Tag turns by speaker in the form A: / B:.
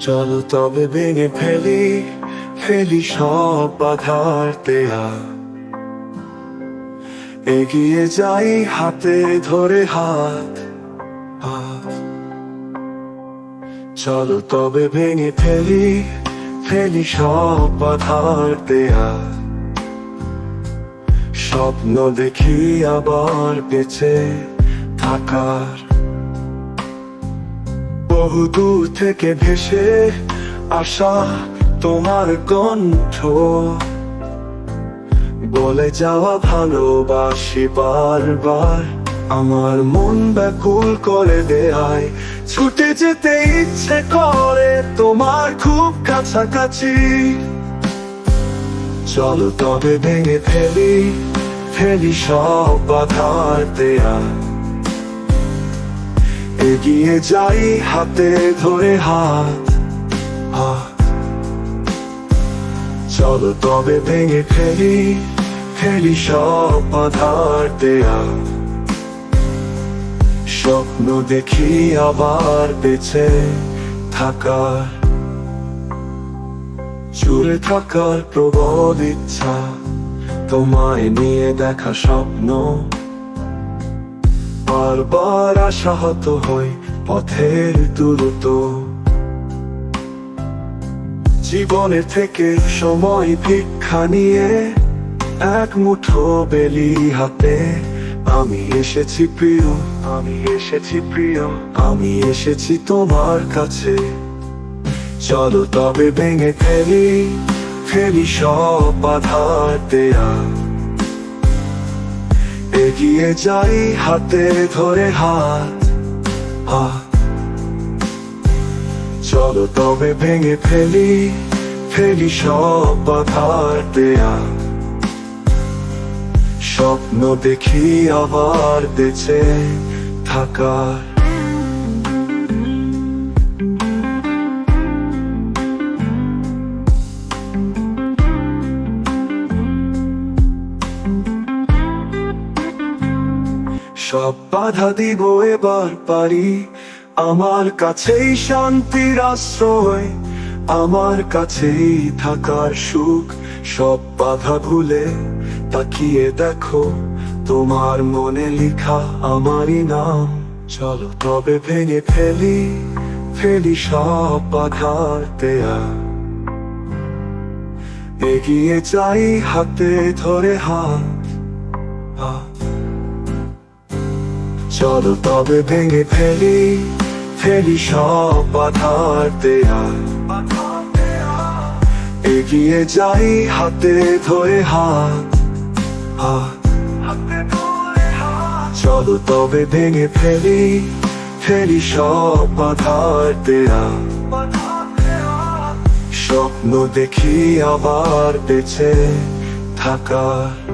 A: চলো তবে ভেঙে ফেলি ফেলি সব বাধার দেয়া এগিয়ে যাই হাতে ধরে হাত। চলো তবে ভেঙে ফেলি ফেলি সব বাধার দেয়া। স্বপ্ন দেখি আবার বেঁচে থাকার। বহু দূর থেকে ভেসে আসা তোমার কণ্ঠ। বলে যাওয়া ভালোবাসি বারবার, আমার মন ব্যাকুল করে দেয় ছুটে যেতে ইচ্ছে করে তোমার খুব কাছাকাছি। চলো তবে ভেঙে ফেলি ফেলি সব বাধার দেয়া এগিয়ে যাই হাতে ধরে হাত চলো তবে ভেঙে ফেলি ফেলি সব বাধার দেয়া স্বপ্ন দেখি আবার বেঁচে থাকার। জুড়ে থাকার প্রবল ইচ্ছা, তোমায় নিয়ে দেখা স্বপ্ন। বারবার আশাহত হই পথের দূরত্ব জীবনের থেকে সময় ভিক্ষা নিয়ে এক মুঠো বেলি হাতে আমি এসেছি প্রিয়। আমি এসেছি প্রিয়। আমি এসেছি তোমার কাছে। চলো তবে ভেঙে ফেলি ফেলি সব বাধার দেয়া। এগিয়ে যাই হাতে ধরে হাত চলো তবে ভেঙে ফেলি ফেলি সব বাধার দেয়া। স্বপ্ন দেখি আবার বেঁচে থাকার। সব বাধা দিব এবার পারি আমার কাছেই শান্তির আশ্রয়। আমার কাছেই থাকার সুখ, সব বাধা ভুলে তাকিয়ে দেখো, তোমার মনে লেখা আমারই নাম। চলো তবে ভেঙে ফেলি ফেলি সব বাধার দেয়া এগিয়ে যাই হাতে ধরে হাত। হাত চলো তবে ভেঙে ফেলি ফেলি সব বাধার দেয়া এগিয়ে যাই হাতে ধরে হাত। চলো তবে ভেঙে ফেলি ফেলি সব বাধার দেয়া স্বপ্ন দেখি আবার বেঁচে থাকার।